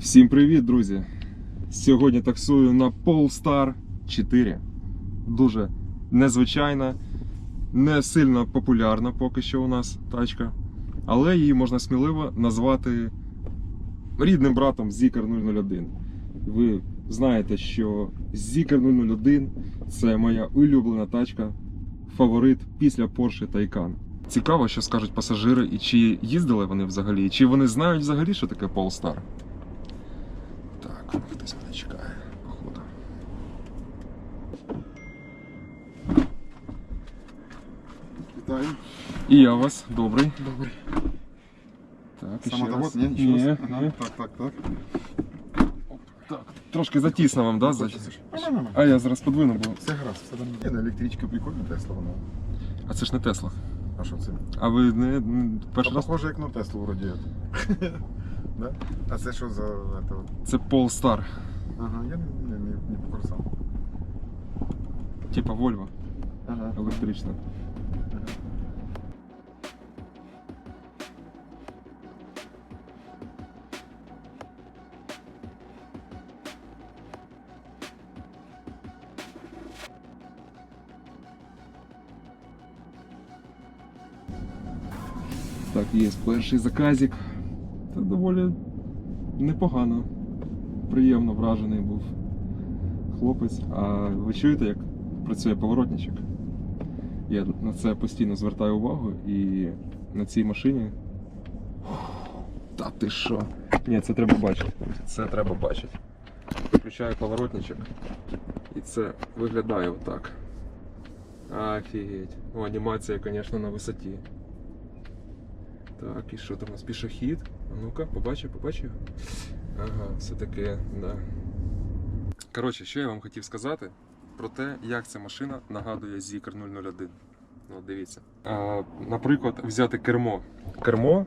Всім привіт, друзі! Сьогодні таксую на Polestar 4. Дуже незвичайна, не сильно популярна поки що у нас тачка, але її можна сміливо назвати рідним братом Zikr 001. Ви знаєте, що Zikr 001 це моя улюблена тачка, фаворит після Porsche Taycan. Цікаво, що скажуть пасажири, і чи їздили вони взагалі, чи вони знають взагалі, що таке Polestar. Так, хтось мене чекає, походу. Вітаю. І я вас, добрий. Добрий. Так, раз. Ні, нічого. Ні, Ага, ні. Так, так, так. Так, трошки затісно вам, да? ззаді? Нормально. А я зараз подвину, бо. Все гаразд, все нормально. Ну, електричка прикольна Тесла вона. А це ж не Тесла. А що це? А ви не м, перший Та раз? похоже як на Теслу вроді. да? А це що за это? Це Polestar. Ага, я не, не, не, не по. Типа Volvo Ага. електрична. Так, є перший заказик. Це доволі непогано. Приємно вражений був хлопець. А ви чуєте, як працює поворотничок? Я на це постійно звертаю увагу і на цій машині. Та ти що? Ні, це треба бачити. Це треба бачити. Включаю поворотничок. І це виглядає отак. Офігеть. О, анімація, звісно, на висоті. Так, і що там у нас пішохід? А ну-ка, побачив, побачив. Ага, все таки, да. Коротше, що я вам хотів сказати про те, як ця машина нагадує Zikr 001. Ну, дивіться. А, наприклад, взяти кермо. Кермо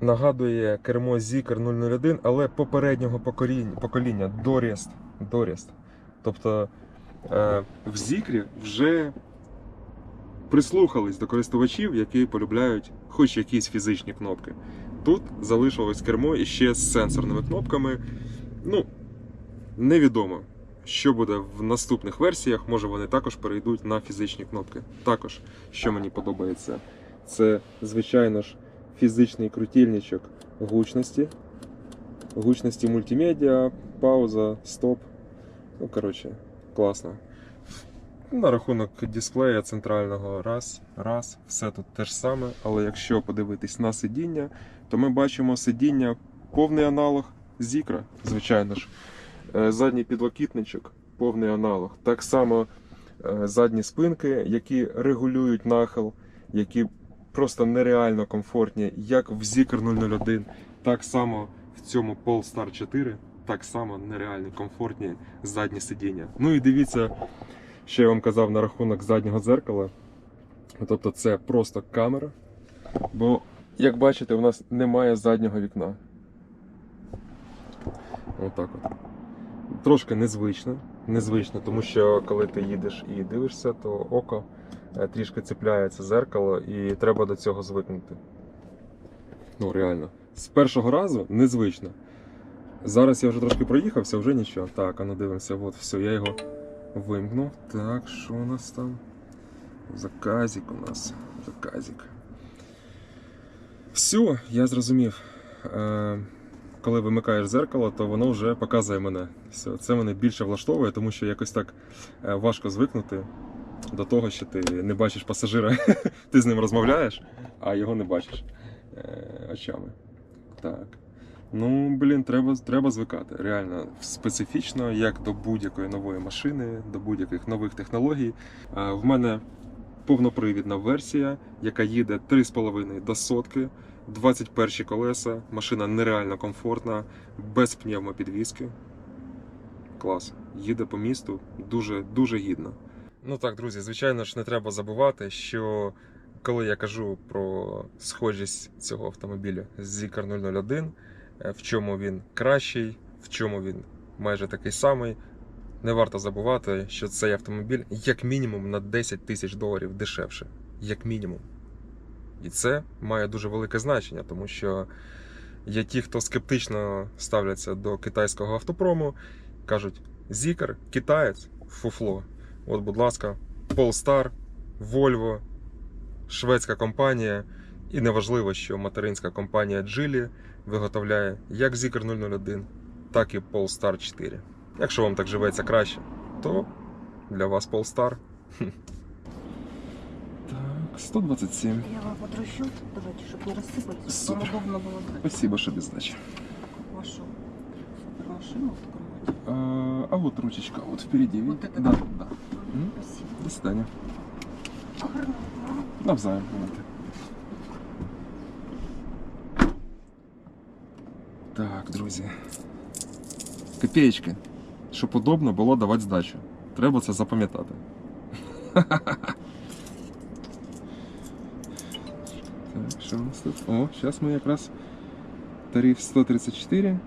нагадує кермо Zikr 001, але попереднього покоління, покоління Dorest. Dorest. Тобто е, в Зікрі вже прислухались до користувачів, які полюбляють хоч якісь фізичні кнопки. Тут залишилось кермо іще з сенсорними кнопками. Ну, невідомо, що буде в наступних версіях. Може вони також перейдуть на фізичні кнопки. Також, що мені подобається, це, звичайно ж, фізичний крутільничок гучності. Гучності мультимедіа, пауза, стоп. Ну, коротше, класно. На рахунок дисплея центрального раз, раз, все тут те ж саме. Але якщо подивитись на сидіння, то ми бачимо сидіння повний аналог Zikra, звичайно ж. Е, Задній підлокітничок повний аналог. Так само е, задні спинки, які регулюють нахил, які просто нереально комфортні, як в Zikr 001, так само в цьому Polestar 4, так само нереально комфортні задні сидіння. Ну і дивіться, що я вам казав на рахунок заднього дзеркала. Тобто це просто камера. Бо, як бачите, у нас немає заднього вікна. Отак от. Трошки незвично. Незвично, тому що коли ти їдеш і дивишся, то око е, трішки цепляється зеркало і треба до цього звикнути. Ну, реально. З першого разу незвично. Зараз я вже трошки проїхався, вже нічого. Так, а ну дивимося, от все, я його вимкнув. Так, що у нас там? Заказик у нас. Заказик. Все, я зрозумів. Е, коли вимикаєш зеркало, то воно вже показує мене. Все, це мене більше влаштовує, тому що якось так е, важко звикнути до того, що ти не бачиш пасажира. ти з ним розмовляєш, а його не бачиш е, очами. Так. Ну, блін, треба, треба звикати. Реально специфічно, як до будь-якої нової машини, до будь-яких нових технологій. В мене повнопривідна версія, яка їде 3,5 до сотки, 21 колеса, машина нереально комфортна, без пневмопідвіски. Клас. Їде по місту дуже дуже гідно. Ну так, друзі, звичайно ж, не треба забувати, що коли я кажу про схожість цього автомобіля з Zikr 001, е, в чому він кращий, в чому він майже такий самий. Не варто забувати, що цей автомобіль як мінімум на 10 тисяч доларів дешевше. Як мінімум. І це має дуже велике значення, тому що Є ті, хто скептично ставляться до китайського автопрому, кажуть: Зікер, китаєць, фуфло. От, будь ласка, Polestar, Volvo, шведська компанія, і неважливо, що материнська компанія Geely виготовляє як Zikr 001, так і Polestar 4. Якщо вам так живеться краще, то для вас Polestar. Так, 127. Я вам потрощу, давайте, щоб не розсипалися, Супер. вам удобно було брати Спасибо, що здачі. вашу супермашину в такому. А, а вот ручечка, вот впереди. Вот это да, да? Спасибо. До свидания. Гарного дня. Навзаєм. бувайте. Так, друзі. Копеечки. Щоб удобно було давати здачу. Треба це запам'ятати. Так, що у нас тут? О, зараз ми якраз тариф 134.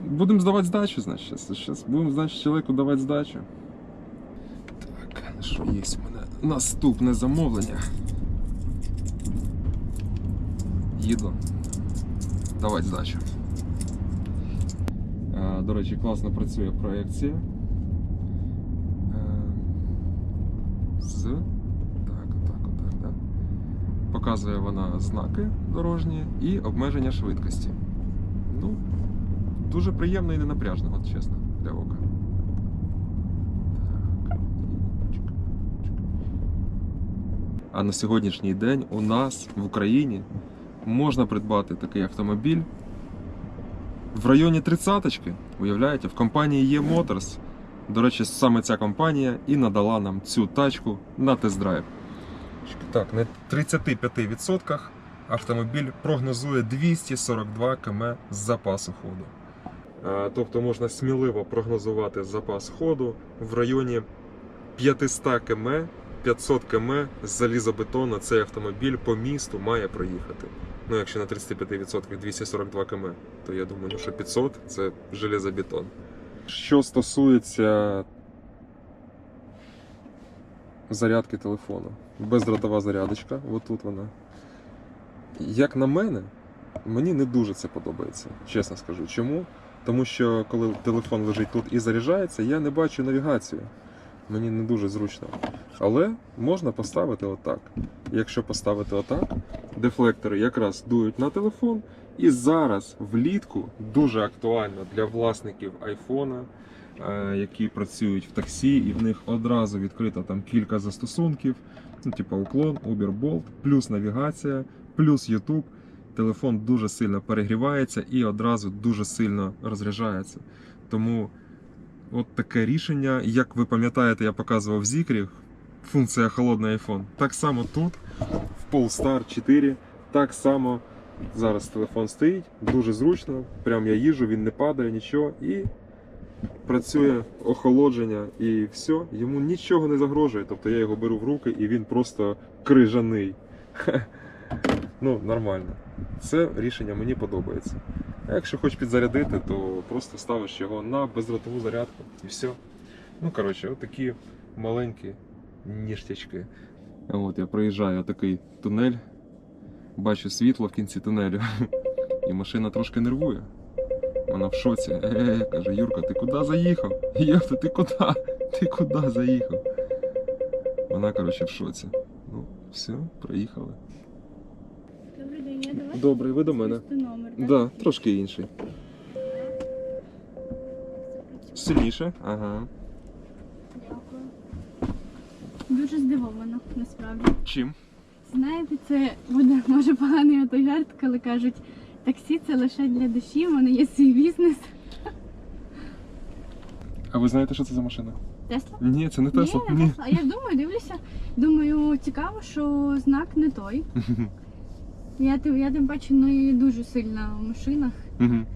Будемо здавати здачу, значить. Зараз будемо, значить, чоловіку давати здачу. Так, що є у мене наступне замовлення. Їду. Давать здачу. До речі, класно працює проекція. Е, З. Так, отак, отак, да. Показує вона знаки дорожні і обмеження швидкості. Ну, дуже приємно і ненапряжно, от чесно, для ока. Так. А на сьогоднішній день у нас в Україні можна придбати такий автомобіль в районі тридцяточки. Уявляєте, в компанії E Motors. До речі, саме ця компанія і надала нам цю тачку на тест-драйв. Так, на 35% автомобіль прогнозує 242 км з запасу ходу. Е, Тобто можна сміливо прогнозувати запас ходу в районі 500 км, 500 км з залізобетону цей автомобіль по місту має проїхати. Ну, якщо на 35% 242 км, то я думаю, ну, що 500 це железобетон. Що стосується зарядки телефону, бездротова зарядочка, отут вона. Як на мене, мені не дуже це подобається, чесно скажу. Чому? Тому що коли телефон лежить тут і заряджається, я не бачу навігацію. Мені не дуже зручно. Але можна поставити отак. Якщо поставити отак, дефлектори якраз дують на телефон. І зараз влітку дуже актуально для власників айфона, е, які працюють в таксі, і в них одразу відкрито там кілька застосунків, ну, типу уклон, Uber, Bolt, плюс навігація, плюс YouTube. Телефон дуже сильно перегрівається і одразу дуже сильно розряджається. Тому от таке рішення, як ви пам'ятаєте, я показував в Зікрі, функція холодний iPhone. Так само тут, в Polestar 4, так само зараз телефон стоїть, дуже зручно. Прям я їжу, він не падає, нічого. І працює охолодження і все, йому нічого не загрожує. Тобто я його беру в руки і він просто крижаний. Ну, нормально. Це рішення мені подобається. А якщо хочеш підзарядити, то просто ставиш його на бездротову зарядку і все. Ну, коротше, отакі маленькі ніштячки. От я проїжджаю такий тунель, бачу світло в кінці тунелю, і машина трошки нервує. Вона в шоці. Е, каже, Юрка, ти куди заїхав? Євта, ти куди? Ти куди заїхав? Вона, коротше, в шоці. Ну, все, проїхали. Добрий день, я до вас. Добре, ви до мене. Так? Да, трошки інший. Сильніше? Ага. Дякую. Дуже здивована, насправді. Чим? Знаєте, це буде може поганий отой жарт, коли кажуть, таксі це лише для душі, в мене є свій бізнес. А ви знаєте, що це за машина? Тесла? Ні, це не Тесла. Ні, не Тесла. А я думаю, дивлюся. Думаю, цікаво, що знак не той. Я, тим- я тим паче не дуже сильна в машинах. Мгм.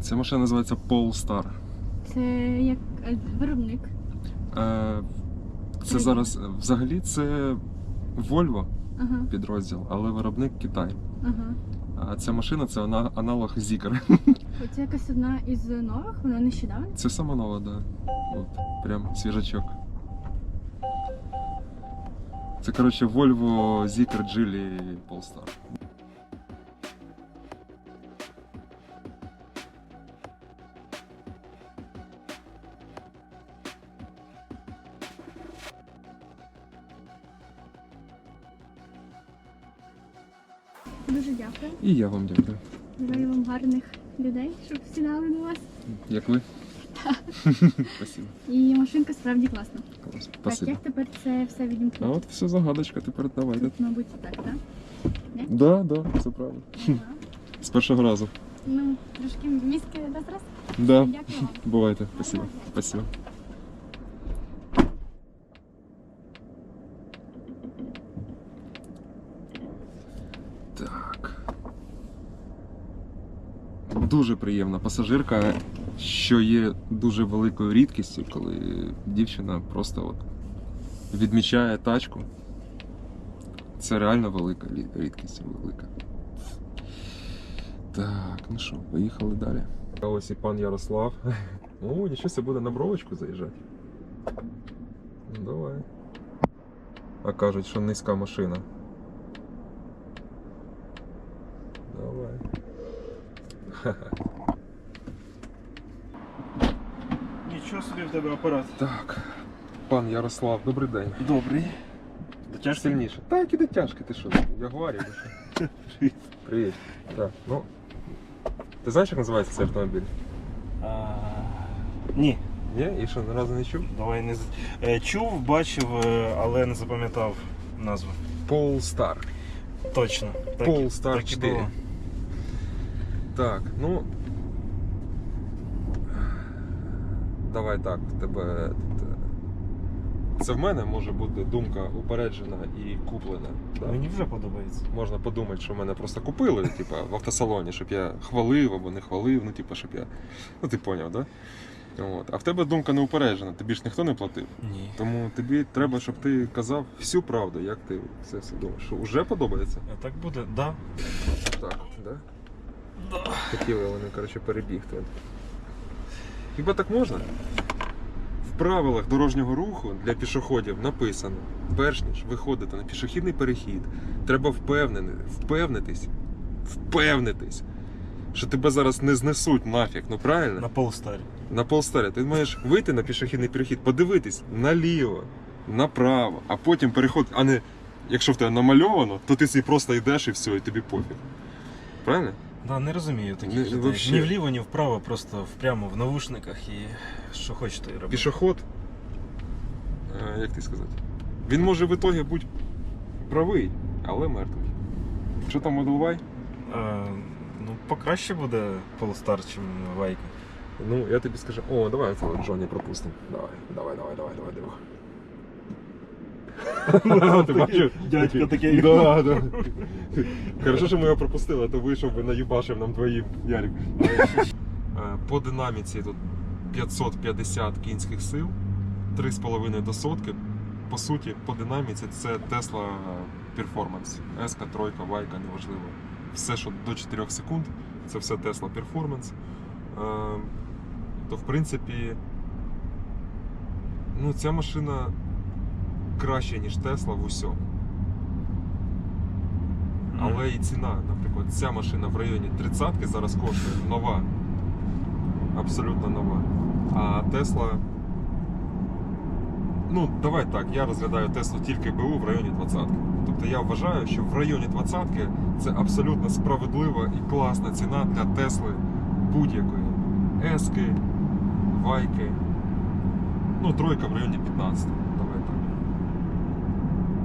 Ця машина називається Polestar. Це як е, виробник. Е, Це Країна. зараз е, взагалі це Volvo Ага, підрозділ, але виробник Китай. ага. А ця машина це ана- аналог Zikr. Оце якась одна із нових, вона нещодавно. Це сама нова, да. От, прям свіжачок. Це, коротше, Volvo Zikr Geely Polestar. Дуже дякую. І я вам дякую. Бажаю вам гарних людей, щоб сідали до вас. Як ви? Спасибо. І машинка справді класна. Клас. Так, Спасибо. як тепер це все А відімкнути? от все загадочка, тепер давайте. Тут, мабуть, так, так? Да, да, все правильно. Ага. З першого разу. Ну, трошки мізки раз. Да. Дякую вам. Бувайте. Спасибо. Спасибо. Так. Дуже приємна пасажирка, що є дуже великою рідкістю, коли дівчина просто от відмічає тачку. Це реально велика рідкість, велика. Так, ну що, поїхали далі. Ось і пан Ярослав. О, нічого себе буде на бровочку заїжджати. Ну, давай. А кажуть, що низька машина. Давай. Ха-ха. Нічого собі в тебе апарат. Так. Пан Ярослав, добрий день. Добрий. Дотяжки? Сильніше. Так, які тяжкі, ти що? Ягуарі чи що? Привіт. Привіт. Так, ну. Ти знаєш, як називається цей автомобіль? А, ні, Ні? І що, ні разу не чув? давай не з- е, чув, бачив, е, але не запам'ятав назву. Polestar. Точно. Так, Polestar так і 4. було. Так, ну. Давай так, тебе. Це в мене може бути думка упереджена і куплена. Да? Мені вже подобається. Можна подумати, що мене просто купили, типа, в автосалоні, щоб я хвалив або не хвалив, ну, типа, щоб я. Ну, ти поняв, да? От. А в тебе думка не упереджена, тобі ж ніхто не платив. Ні. Тому тобі треба, щоб ти казав всю правду, як ти це все думаєш. Що вже подобається? А так буде? Да. Так, да? Хотіли вони, коротше, перебігти. Хіба так можна? В правилах дорожнього руху для пішоходів написано: перш ніж виходити на пішохідний перехід, треба впевнений, впевнитись, впевнитись, що тебе зараз не знесуть нафіг, ну правильно? На полстарі. На полстарі. Ти маєш вийти на пішохідний перехід, подивитись наліво, направо, а потім переход, а не якщо в тебе намальовано, то ти собі просто йдеш і все, і тобі пофіг. Правильно? Да, не розумію таких Ні, людей. вообще. Ні вліво, ні вправо, просто впрямо в навушниках і що хочете робити. Пішоход, е, як ти сказати, він може в ітогі бути правий, але мертвий. Що там Model Y? А, ну, покраще буде полстар, чим Вайка. Ну, я тобі скажу. О, давай це Джоні пропустимо. Давай, давай, давай, давай, давай, давай. Ти бачив? Дядько такий. Да, да. Хорошо, що ми його пропустили, а то вийшов би наїбашив нам двоїм, Ярик. Е, По динаміці тут 550 кінських сил, 3,5 до сотки. По суті, по динаміці це Tesla Performance. S, тройка, вайка, неважливо. Все, що до 4 секунд, це все Tesla Performance. Е, То в принципі, ну, ця машина краще, ніж Tesla в усьому. Але і ціна, наприклад, ця машина в районі 30-ки зараз коштує нова. Абсолютно нова. А Тесла. Ну, давай так, я розглядаю Теслу тільки БУ в районі 20. Тобто я вважаю, що в районі 20 це абсолютно справедлива і класна ціна для Тесли будь-якої. Ески, Вайки. Ну, тройка в районі 15.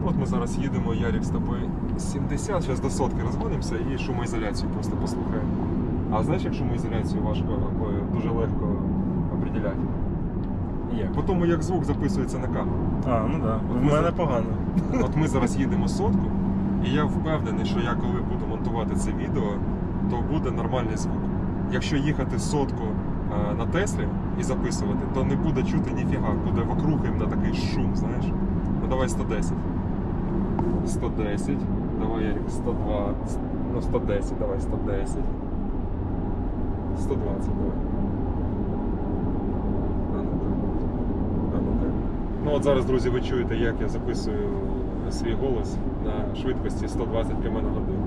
От ми зараз їдемо, Ярік з тобою 70, зараз до сотки розгонимося і шумоізоляцію просто послухаємо. А знаєш, як шумоізоляцію важко або дуже легко определяти? Як? По тому, як звук записується на камеру. А, ну да. От У ми мене за- погано. От ми зараз їдемо сотку, і я впевнений, що я коли буду монтувати це відео, то буде нормальний звук. Якщо їхати сотку е, на Теслі і записувати, то не буде чути ніфіга, буде вокруг іменно такий шум, знаєш. Ну давай 110. 110. Давай Ярик, 102. Ну 110, давай 110. 120, давай. А ну-ка. А ну-ка. Ну от зараз, друзі, ви чуєте, як я записую свій голос на швидкості 120 км на годину.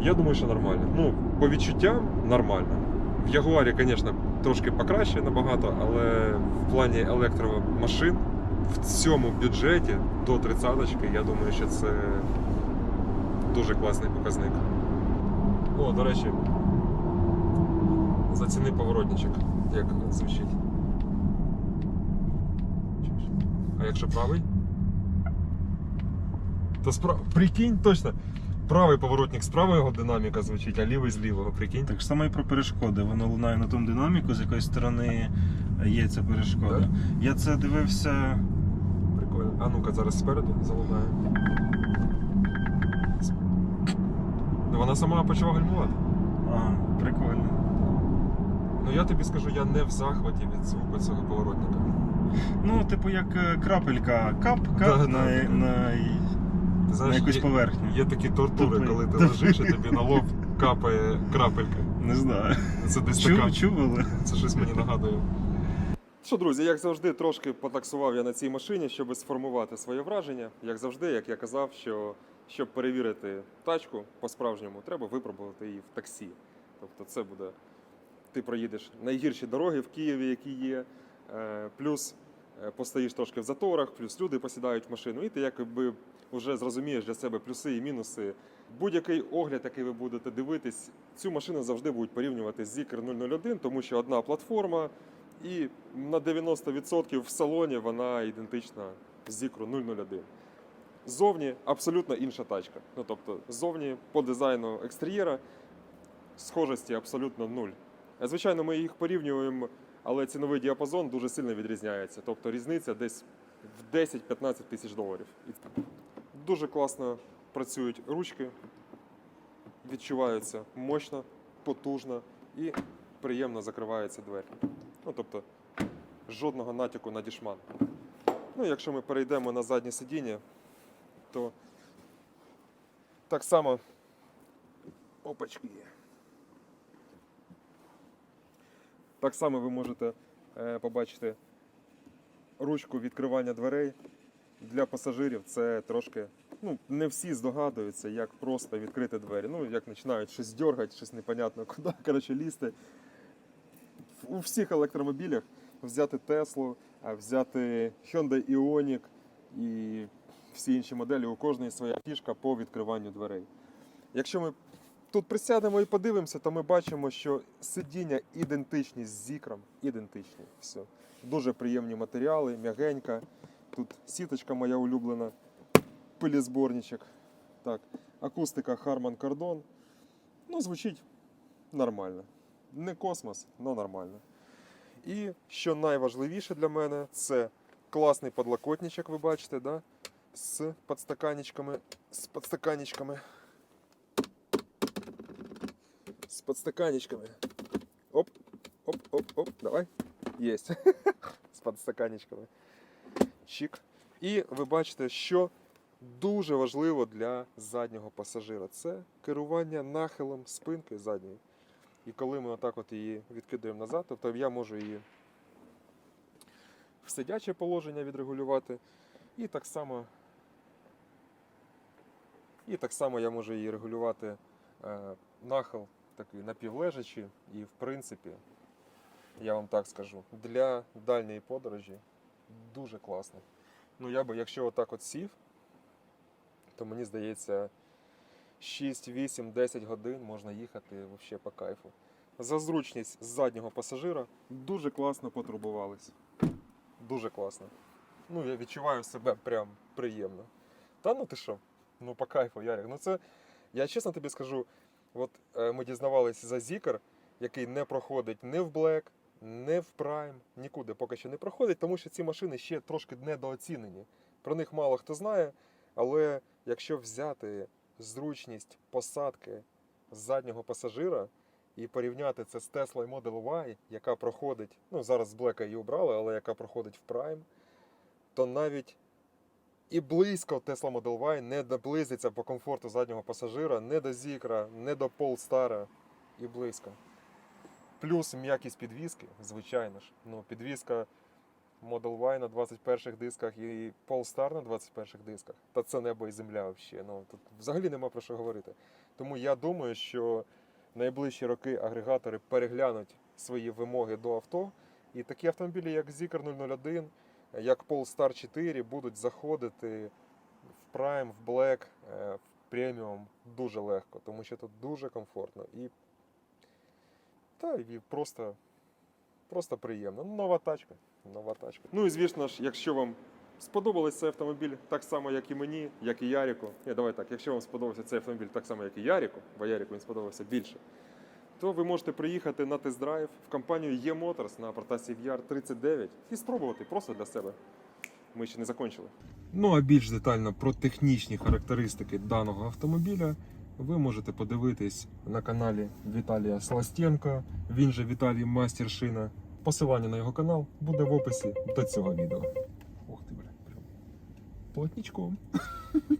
Я думаю, що нормально. Ну, по відчуттям нормально. В Ягуарі, звісно, трошки покраще набагато, але в плані електромашин в цьому бюджеті до 30 я думаю, що це дуже класний показник. О, до речі, заціни поворотничок, як звучить. А якщо правий? То справа. Прикинь, точно. Правий поворотник з правого динаміка звучить, а лівий з лівого, прикинь. Так само і про перешкоди. Воно лунає на тому динаміку, з якої сторони є ця перешкода. Да? Я це дивився. А ну-ка, зараз спереду залунає. Ну, Вона сама почала гальмувати. А, прикольно. Ну я тобі скажу, я не в захваті від звуку цього поворотника. Ну, типу, як е, крапелька. Кап, кап Да, на, да, да. на, Ти на якусь є, поверхню. є такі тортури, Тупий. коли ти лежиш і тобі на лоб капає крапелька. Не знаю. Це десь така. Чув, чув, але. Це щось мені нагадує. Що, друзі, як завжди, трошки потаксував я на цій машині, щоб сформувати своє враження. Як завжди, як я казав, що щоб перевірити тачку по-справжньому, треба випробувати її в таксі. Тобто, це буде. Ти проїдеш найгірші дороги в Києві, які є, е, плюс е, постоїш трошки в заторах, плюс люди посідають в машину, і ти якби вже зрозумієш для себе плюси і мінуси. Будь-який огляд, який ви будете дивитись, цю машину завжди будуть порівнювати з Zikr 001, тому що одна платформа, і на 90% в салоні вона ідентична Zikr 001. Зовні абсолютно інша тачка. Ну тобто, зовні по дизайну екстер'єра схожості абсолютно нуль. Е, Звичайно, ми їх порівнюємо, але ціновий діапазон дуже сильно відрізняється. Тобто різниця десь в 10-15 тисяч доларів. Дуже класно працюють ручки, відчуваються мощно, потужно і приємно закриваються двері. Ну, тобто, жодного натяку на дішман. Ну, якщо ми перейдемо на заднє сидіння, то так само опачки. Так само ви можете е, побачити ручку відкривання дверей для пасажирів. Це трошки, ну, не всі здогадуються, як просто відкрити двері. Ну, як починають щось дергати, щось непонятно куди, коротше, лізти. У всіх електромобілях взяти Теслу, взяти Hyundai Ioniq і всі інші моделі, у кожної своя фішка по відкриванню дверей. Якщо ми тут присядемо і подивимося, то ми бачимо, що сидіння ідентичні з зікрам, ідентичні. Все. Дуже приємні матеріали, м'ягенька. Тут сіточка моя улюблена, пилізборничок. Так, акустика Harman Kardon. Ну, звучить нормально. Не космос, але нормально. І що найважливіше для мене, це класний подлокотничок, ви бачите, да? з подстаканечками. З подстаканечками. З подстаканечками. Оп, оп, оп, оп, давай. Єсть. З подстаканечками. Чик. І ви бачите, що дуже важливо для заднього пасажира. Це керування нахилом спинки задньої. І коли ми отак от її відкидаємо назад, тобто я можу її в сидяче положення відрегулювати. І так само, і так само я можу її регулювати е, нахил такий напівлежачий. І в принципі, я вам так скажу, для дальньої подорожі дуже класно. Ну я би, якщо отак от сів, то мені здається, 6, 8, 10 годин можна їхати взагалі по кайфу. За зручність заднього пасажира дуже класно потурбувались. Дуже класно. Ну, я відчуваю себе прям приємно. Та ну ти що? Ну по кайфу, Ярик. Ну це, я чесно тобі скажу, от е, ми дізнавалися за Zikr, який не проходить ні в Black, ні в Prime, нікуди поки що не проходить, тому що ці машини ще трошки недооцінені. Про них мало хто знає, але якщо взяти зручність посадки заднього пасажира і порівняти це з Tesla Model Y, яка проходить, ну зараз з Black її обрали, але яка проходить в Prime, то навіть і близько Tesla Model Y не доблизиться по комфорту заднього пасажира, не до Zikra, не до Polestar, і близько. Плюс м'якість підвіски, звичайно ж. Ну, підвіска Model Y на 21 дисках і Polestar на 21 дисках. Та це небо і земля взагалі. Ну, тут взагалі нема про що говорити. Тому я думаю, що найближчі роки агрегатори переглянуть свої вимоги до авто. І такі автомобілі, як Zikr 001, як Polestar 4, будуть заходити в Prime, в Black, е, в Premium дуже легко, тому що тут дуже комфортно і, та, і просто, просто приємно. Ну, Нова тачка. Нова тачка. Ну і звісно ж, якщо вам сподобався цей автомобіль так само, як і мені, як і Ярику. Ні, давай так, якщо вам сподобався цей автомобіль так само, як і Ярику, бо Ярику він сподобався більше, то ви можете приїхати на тест-драйв в компанію E-Motors на Протасів Яр 39 і спробувати просто для себе. Ми ще не закончили. Ну а більш детально про технічні характеристики даного автомобіля ви можете подивитись на каналі Віталія Сластенка, він же Віталій Мастершина. Посилання на його канал буде в описі до цього відео. Ох ти, бля, прям плотничком.